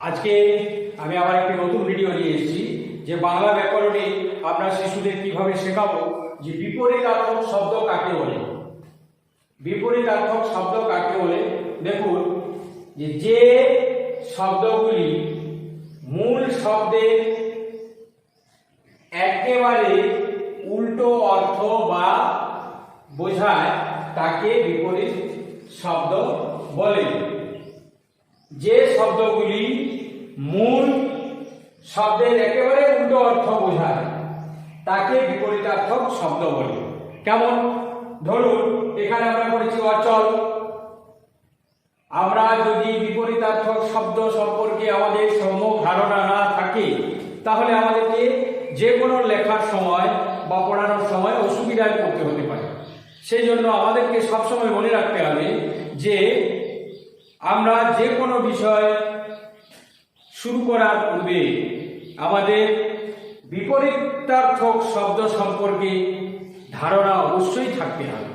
আজকে আমি আবার একটি নতুন ভিডিও নিয়ে এসেছি, যে বাংলা ব্যাকরণে আমরা শিশুদের কীভাবে শেখাবো, যে বিপরীতার্থক শব্দ কাকে বলে? বিপরীতার্থক শব্দ কাকে বলে? দেখুন, যে যে শব্দগুলি মূল শব্দের একেবারে উল্টো অর্থ বা বোঝায়, তাকে বিপরীত শব্দ বলে। যে শব্দগুলি মূল শব্দের একেবারে উল্টো অর্থ বোঝায়। তাকে বিপরীতার্থক শব্দ বলি। কেমন? ধরুন, এখানে আমরা করেছি অচল। আমরা যদি বিপরীতার্থক শব্দ সম্পর্কে আমাদের সম্যক ধারণা না থাকে, তাহলে আমাদেরকে যে কোনো লেখার সময় বা পড়ানোর সময় অসুবিধায় পড়তে হতে পারে। সেই জন্য আমাদেরকে সবসময় মনে রাখতে হবে যে আমরা যে কোনো বিষয় শুরু করার পূর্বে আমাদের বিপরীতার্থক শব্দ সম্পর্কে ধারণা অবশ্যই থাকতে হবে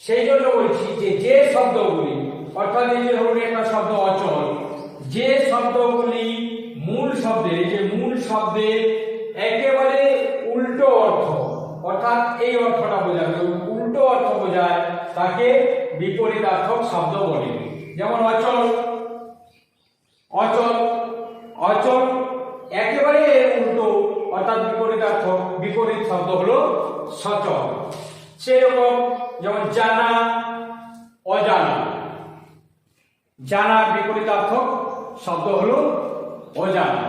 সেই জন্য বলছি যে যে শব্দগুলি, অর্থাৎ এই যে ধরুন একটা শব্দ অচল, যে শব্দগুলি মূল শব্দের যে মূল শব্দের একেবারে উল্টো অর্থ, অর্থাৎ এই অর্থটা বোঝাবে, উল্টো অর্থ বোঝায় তাকে বিপরীতার্থক শব্দ বলে। যেমন অচল অচল অচল, একেবারে উল্টো, অর্থাৎ বিপরীতার্থক বিপরীত শব্দ হলো সচল। সেরকম যেমন জানা, অজানা। জানার বিপরীতার্থক শব্দ হলো অজানা।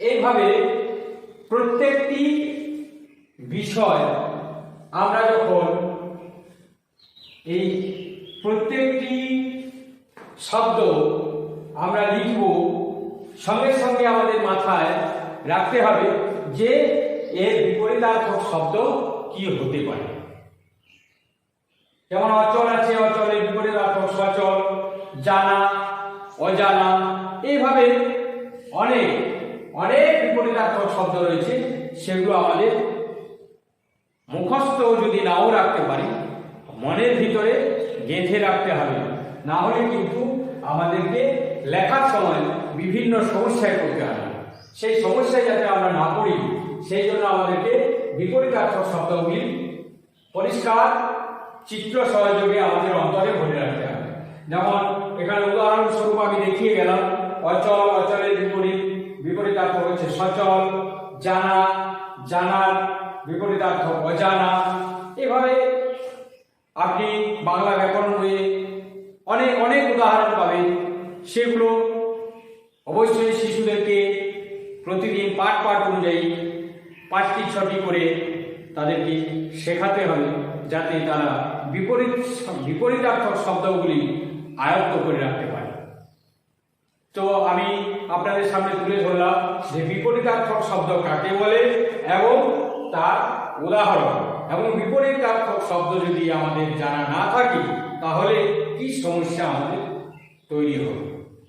এইভাবে প্রত্যেকটি বিষয় আমরা যখন এই প্রত্যেকটি শব্দ আমরা লিখব সঙ্গে সঙ্গে আমাদের মাথায় রাখতে হবে যে এর বিপরীতার্থক শব্দ কি হতে পারে। যেমন অচল আছে, অচলের বিপরীতার্থক সচল, জানা, অজানা, এইভাবে অনেক অনেক বিপরীতার্থক শব্দ রয়েছে, সেগুলো আমাদের মুখস্থ যদি নাও রাখতে পারি, মনের ভিতরে গেঁথে রাখতে হবে। না হলে কিন্তু আমাদেরকে লেখার সময় বিভিন্ন সমস্যায় পড়তে হবে। সেই সমস্যায় যাতে আমরা না পড়ি, সেই জন্য আমাদেরকে বিপরীতার্থক শব্দগুলি পরিষ্কার, চিত্র সহযোগে আমাদের অন্তরে ভরে রাখতে হবে। যেমন, এখানে উদাহরণস্বরূপ আমি দেখিয়ে গেলাম, অচল, অচলের বিপরীত বিপরীতার্থ হচ্ছে সচল, জানা, জানার বিপরীতার্থ অজানা। এভাবে আপনি বাংলা ব্যাকরণ বইয়ে অনেক অনেক উদাহরণ পাবেন সেগুলো অবশ্যই শিশুদেরকে প্রতিদিন পাঠ পাঠ অনুযায়ী পাঁচটি, ছটি করে তাদেরকে শেখাতে হবে, যাতে তারা বিপরীত বিপরীতার্থক শব্দগুলি আয়ত্ত করে রাখতে পারে। তো আমি আপনাদের সামনে তুলে ধরলাম যে বিপরীতার্থক শব্দ কাকে বলে এবং তার উদাহরণ। এবং বিপরীতার্থক শব্দ যদি আমাদের জানা না থাকে তাহলে কি সমস্যা আমাদের তৈরি হবে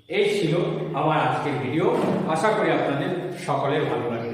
এই ছিল আমার আজকের ভিডিও আশা করি আপনাদের সকলের ভালো লাগবে।